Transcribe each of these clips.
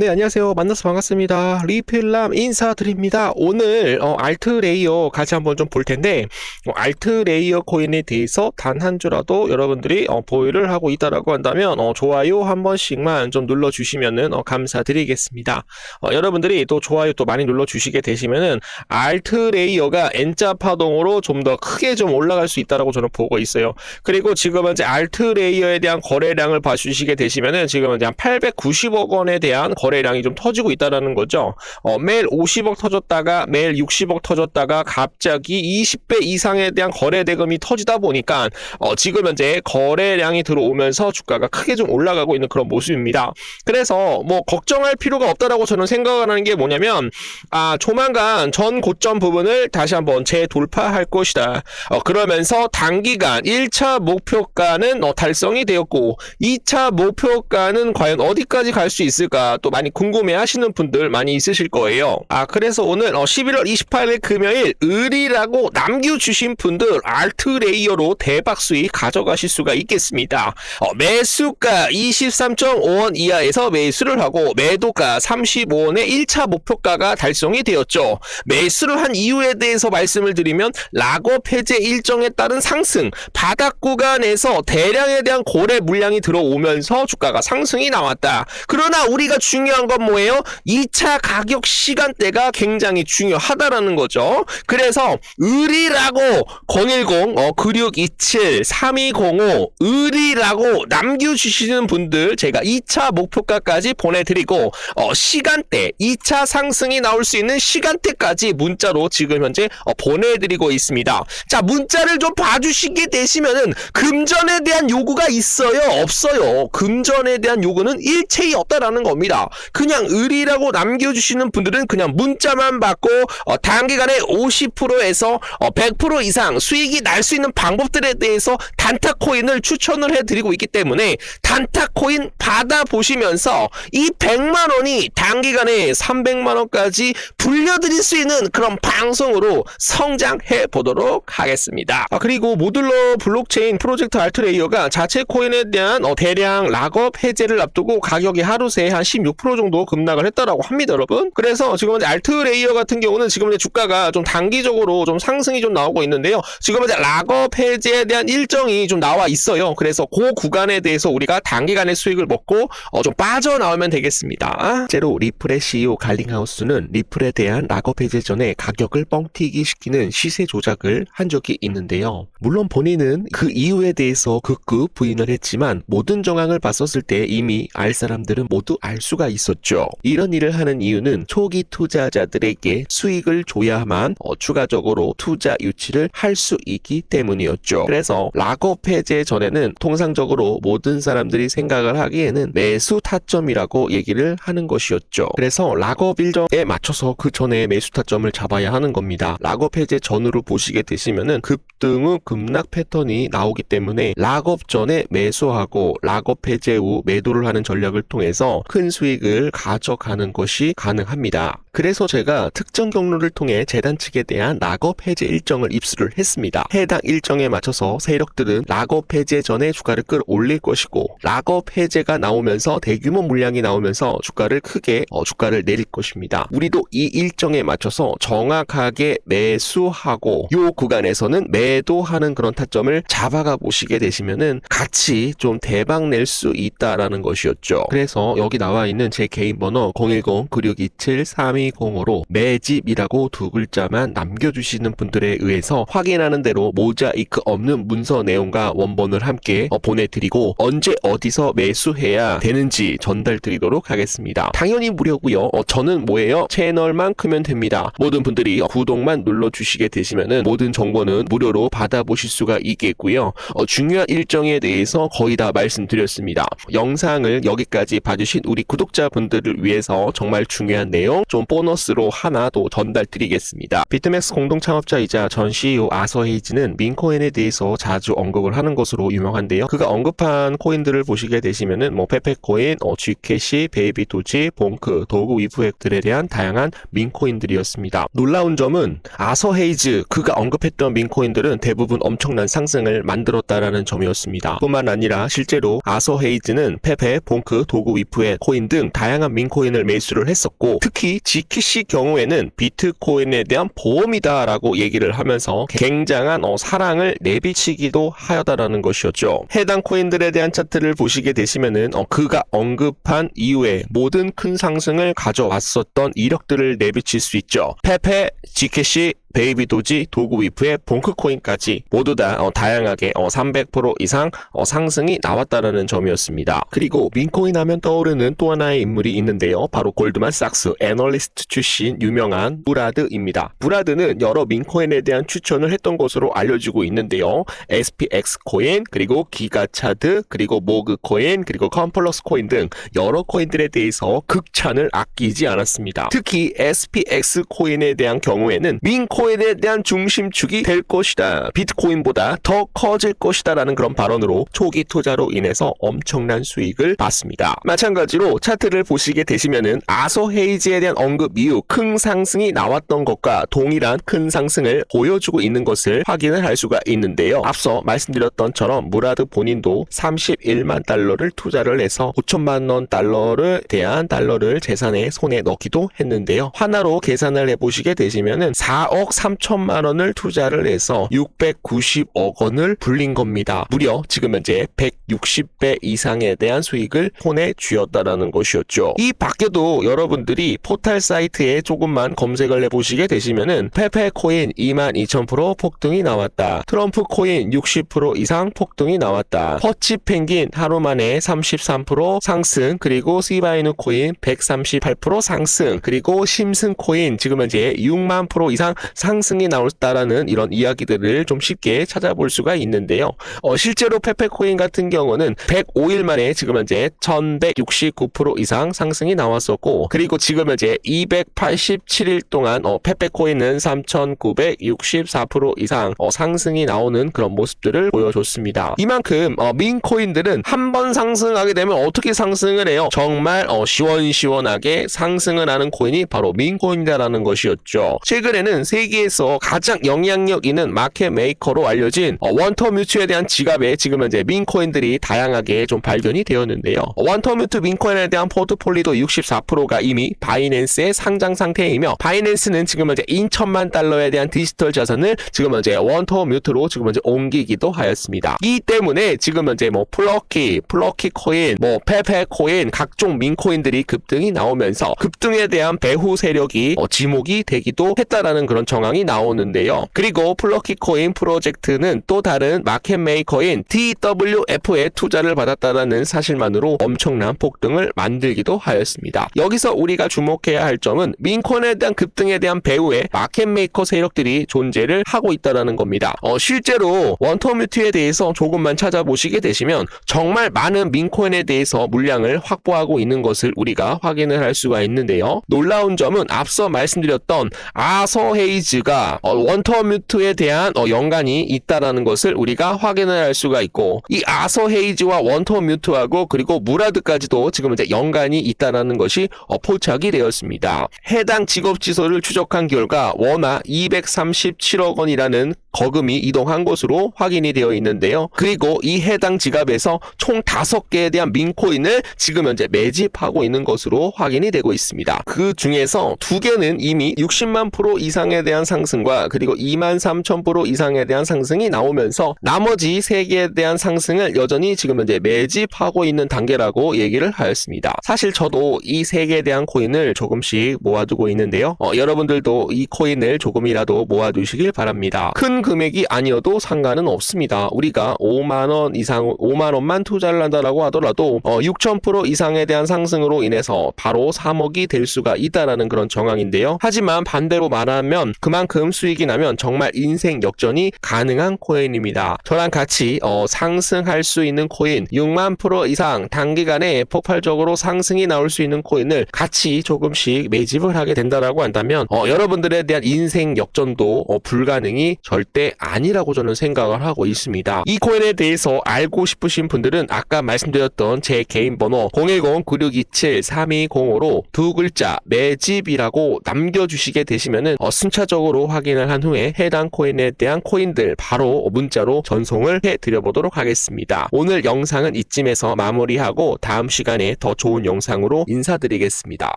네, 안녕하세요. 만나서 반갑습니다. 리필람 인사드립니다. 오늘 어, 알트 레이어 같이 한번 좀 볼 텐데 어, 알트 레이어 코인에 대해서 단 한 주라도 여러분들이 어, 보유를 하고 있다라고 한다면 어, 좋아요 한 번씩만 좀 눌러 주시면은 어, 감사드리겠습니다. 어, 여러분들이 또 좋아요 또 많이 눌러 주시게 되시면은 알트 레이어가 N자 파동으로 좀 더 크게 좀 올라갈 수 있다라고 저는 보고 있어요. 그리고 지금 현재 알트 레이어에 대한 거래량을 봐주시게 되시면은 지금 현재 한 890억 원에 대한 거래 량이 좀 터지고 있다라는 거죠. 어, 매일 50억 터졌다가 매일 60억 터졌다가 갑자기 20배 이상에 대한 거래 대금이 터지다 보니까 어, 지금 현재 거래량이 들어오면서 주가가 크게 좀 올라가고 있는 그런 모습입니다. 그래서 뭐 걱정할 필요가 없다라고 저는 생각을 하는 게 뭐냐면 아 조만간 전 고점 부분을 다시 한번 재돌파할 것이다. 어, 그러면서 단기간 1차 목표가는 어, 달성이 되었고 2차 목표가는 과연 어디까지 갈 수 있을까 또 많이 궁금해 하시는 분들 많이 있으실 거예요. 아 그래서 오늘 어, 11월 28일 금요일 을이라고 남겨주신 분들 알트 레이어로 대박 수익 가져가실 수가 있겠습니다. 어, 매수가 23.5원 이하에서 매수를 하고 매도가 35원의 1차 목표가가 달성이 되었죠. 매수를 한 이유에 대해서 말씀을 드리면 락업 해제 일정에 따른 상승 바닥 구간에서 대량에 대한 거래 물량이 들어오면서 주가가 상승이 나왔다. 그러나 우리가 중요 한 건 뭐예요? 2차 가격 시간대가 굉장히 중요하다라는 거죠. 그래서 을이라고 010 어, 9627 3205 을이라고 남겨주시는 분들 제가 2차 목표가까지 보내드리고 어, 시간대 2차 상승이 나올 수 있는 시간대까지 문자로 지금 현재 어, 보내드리고 있습니다. 자 문자를 좀 봐주시게 되시면은 금전에 대한 요구가 있어요 없어요 금전에 대한 요구는 일체이 없다라는 겁니다. 그냥 을이라고 남겨주시는 분들은 그냥 문자만 받고 어, 단기간에 50%에서 어, 100% 이상 수익이 날 수 있는 방법들에 대해서 단타 코인을 추천을 해드리고 있기 때문에 단타 코인 받아 보시면서 이 100만 원이 단기간에 300만 원까지 불려드릴 수 있는 그런 방송으로 성장해 보도록 하겠습니다. 아, 그리고 모듈러 블록체인 프로젝트 알트레이어가 자체 코인에 대한 어, 대량 락업 해제를 앞두고 가격이 하루 새에 한16% 정도 급락을 했다라고 합니다, 여러분. 그래서 지금 현재 알트 레이어 같은 경우는 지금 현재 주가가 좀 단기적으로 좀 상승이 좀 나오고 있는데요. 지금 현재 락업 해제에 대한 일정이 좀 나와 있어요. 그래서 그 구간에 대해서 우리가 단기간의 수익을 먹고 어, 좀 빠져나오면 되겠습니다. 제로 리플의 CEO 갈링하우스는 리플에 대한 락업 해제 전에 가격을 뻥튀기 시키는 시세 조작을 한 적이 있는데요. 물론 본인은 그 이유에 대해서 극구 부인을 했지만 모든 정황을 봤었을 때 이미 알 사람들은 모두 알 수가 있었죠. 이런 일을 하는 이유는 초기 투자자들에게 수익을 줘야만 어, 추가적으로 투자 유치를 할 수 있기 때문이었죠. 그래서 락업 해제 전에는 통상적으로 모든 사람들이 생각을 하기에는 매수 타점이라고 얘기를 하는 것이었죠. 그래서 락업 일정에 맞춰서 그 전에 매수 타점을 잡아야 하는 겁니다. 락업 해제 전으로 보시게 되시면은 급등 후 급락 패턴이 나오기 때문에 락업 전에 매수하고 락업 해제 후 매도를 하는 전략을 통해서 큰 수익 을 가져가는 것이 가능합니다. 그래서 제가 특정 경로를 통해 재단 측에 대한 락업 해제 일정을 입수를 했습니다. 해당 일정에 맞춰서 세력들은 락업 해제 전에 주가를 끌어올릴 것이고 락업 해제가 나오면서 대규모 물량이 나오면서 주가를 크게 어, 주가를 내릴 것입니다. 우리도 이 일정에 맞춰서 정확하게 매수하고 요 구간에서는 매도하는 그런 타점을 잡아가 보시게 되시면은 같이 좀 대박 낼 수 있다라는 것이었죠. 그래서 여기 나와 있는 제 개인 번호 010-9627-3205로 매집이라고 두 글자만 남겨주시는 분들에 의해서 확인하는 대로 모자이크 없는 문서 내용과 원본을 함께 어, 보내드리고 언제 어디서 매수해야 되는지 전달 드리도록 하겠습니다. 당연히 무료고요. 어, 저는 뭐예요? 채널만 크면 됩니다. 모든 분들이 구독만 눌러주시게 되시면은 모든 정보는 무료로 받아보실 수가 있겠고요. 어, 중요한 일정에 대해서 거의 다 말씀드렸습니다. 영상을 여기까지 봐주신 우리 구독자 분들을 위해서 정말 중요한 내용 좀 보너스로 하나 더 전달 드리겠습니다. 비트맥스 공동 창업자이자 전 CEO 아서 헤이즈는 민코인에 대해서 자주 언급을 하는 것으로 유명한데요. 그가 언급한 코인들을 보시게 되시면은 뭐 페페코인, 어, G캐시, 베이비 도지, 봉크, 도구 위브앱들에 대한 다양한 민코인들이었습니다. 놀라운 점은 아서 헤이즈 그가 언급했던 민코인들은 대부분 엄청난 상승을 만들었다라는 점이었습니다. 뿐만 아니라 실제로 아서 헤이즈는 페페, 봉크, 도구 위프의 코인 등등 다양한 민코인을 매수를 했었고 특히 지키시 경우에는 비트코인에 대한 보험이다라고 얘기를 하면서 굉장한 어, 사랑을 내비치기도 하였다라는 것이었죠. 해당 코인들에 대한 차트를 보시게 되시면은 어, 그가 언급한 이후에 모든 큰 상승을 가져왔었던 이력들을 내비칠 수 있죠. 페페, 지캐시, 베이비 도지, 도구 위프의 봉크 코인까지 모두 다 어, 다양하게 어, 300% 이상 어, 상승이 나왔다라는 점이었습니다. 그리고 민코인 하면 떠오르는 또 하나의 인물이 있는데요. 바로 골드만삭스 애널리스트 출신 유명한 무라드입니다. 무라드는 여러 민코인에 대한 추천을 했던 것으로 알려지고 있는데요. SPX 코인, 그리고 기가차드, 그리고 모그 코인, 그리고 컴플러스 코인 등 여러 코인들에 대해서 극찬을 아끼지 않았습니다. 특히 SPX 코인에 대한 경우에는 민코인 에 대한 중심축이 될 것이다. 비트코인보다 더 커질 것이다. 라는 그런 발언으로 초기 투자로 인해서 엄청난 수익을 봤습니다. 마찬가지로 차트를 보시게 되시면은 아소 헤이즈에 대한 언급 이후 큰 상승이 나왔던 것과 동일한 큰 상승을 보여주고 있는 것을 확인을 할 수가 있는데요. 앞서 말씀드렸던처럼 무라드 본인도 31만 달러를 투자를 해서 5천만 원 달러를 대한 달러를 재산에 손에 넣기도 했는데요. 하나로 계산을 해보시게 되시면은 4억 3천만 원을 투자를 해서 690억 원을 불린 겁니다. 무려 지금 현재 160배 이상에 대한 수익을 손에 쥐었다라는 것이었죠. 이 밖에도 여러분들이 포탈 사이트에 조금만 검색을 해보시게 되시면은 페페 코인 22,000% 폭등이 나왔다. 트럼프 코인 60% 이상 폭등이 나왔다. 퍼치 펭귄 하루 만에 33% 상승 그리고 시바이누 코인 138% 상승 그리고 심슨 코인 지금 현재 6만 프로 이상 상승이 나왔다라는 이런 이야기들을 좀 쉽게 찾아볼 수가 있는데요. 어, 실제로 페페코인 같은 경우는 105일 만에 지금 현재 1169% 이상 상승이 나왔었고 그리고 지금 현재 287일 동안 어, 페페코인은 3964% 이상 어, 상승이 나오는 그런 모습들을 보여줬습니다. 이만큼 어, 민코인들은 한 번 상승하게 되면 어떻게 상승을 해요? 정말 어, 시원시원하게 상승을 하는 코인이 바로 민코인이다라는 것이었죠. 최근에는 세계 에서 가장 영향력 있는 마켓 메이커로 알려진 어, 원터뮤트에 대한 지갑에 지금 현재 민코인들이 다양하게 좀 발견이 되었는데요. 어, 원터뮤트 민코인에 대한 포트폴리도 64%가 이미 바이낸스의 상장 상태이며 바이낸스는 지금 현재 2천만 달러에 대한 디지털 자산을 지금 현재 원터뮤트로 지금 현재 옮기기도 하였습니다. 이 때문에 지금 현재 뭐 플러키, 플러키 코인, 뭐 페페 코인, 각종 민코인들이 급등이 나오면서 급등에 대한 배후 세력이 어, 지목이 되기도 했다라는 그런 정 황이 나오는데요. 그리고 플러키 코인 프로젝트는 또 다른 마켓 메이커인 TWF에 투자를 받았다라는 사실만으로 엄청난 폭등을 만들기도 하였습니다. 여기서 우리가 주목해야 할 점은 민코인에 대한 급등에 대한 배후에 마켓 메이커 세력들이 존재를 하고 있다라는 겁니다. 어, 실제로 원터뮤트에 대해서 조금만 찾아보시게 되시면 정말 많은 민코인에 대해서 물량을 확보하고 있는 것을 우리가 확인을 할 수가 있는데요. 놀라운 점은 앞서 말씀드렸던 아서 헤이 즈가 어, 원터 뮤트에 대한 어, 연관이 있다라는 것을 우리가 확인을 할 수가 있고 이 아서 헤이즈와 원터 뮤트하고 그리고 무라드까지도 지금 이제 연관이 있다라는 것이 어, 포착이 되었습니다. 해당 직업 지소를 추적한 결과 원화 237억 원이라는 거금이 이동한 것으로 확인이 되어 있는데요. 그리고 이 해당 지갑에서 총 5개에 대한 민코인을 지금 현재 매집하고 있는 것으로 확인이 되고 있습니다. 그 중에서 두 개는 이미 60만 프로 이상에 대한 상승과 그리고 2만 3천 프로 이상에 대한 상승이 나오면서 나머지 세 개에 대한 상승을 여전히 지금 현재 매집하고 있는 단계라고 얘기를 하였습니다. 사실 저도 이세 개에 대한 코인을 조금씩 모아두고 있는데요. 어, 여러분들도 이 코인을 조금이라도 모아두시길 바랍니다. 큰 금액이 아니어도 상관은 없습니다. 우리가 5만 원 이상 5만 원만 투자를 한다라고 하더라도 어, 6,000% 이상에 대한 상승으로 인해서 바로 3억이 될 수가 있다라는 그런 정황인데요. 하지만 반대로 말하면 그 만큼 수익이 나면 정말 인생 역전이 가능한 코인입니다. 저랑 같이 어, 상승할 수 있는 코인 6만 프로 이상 단기간에 폭발적으로 상승이 나올 수 있는 코인을 같이 조금씩 매집을 하게 된다라고 한다면 어, 여러분들에 대한 인생 역전도 어, 불가능이 절대 아니라고 저는 생각을 하고 있습니다. 이 코인에 대해서 알고 싶으신 분들은 아까 말씀드렸던 제 개인 번호 010-9627-3205로 두 글자 매집이라고 남겨주시게 되시면은 어, 순차 추 가적으로 확인을 한 후에 해당 코인에 대한 코인들 바로 문자로 전송을 해 드려 보도록 하겠습니다. 오늘 영상은 이쯤에서 마무리하고 다음 시간에 더 좋은 영상으로 인사드리겠습니다.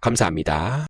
감사합니다.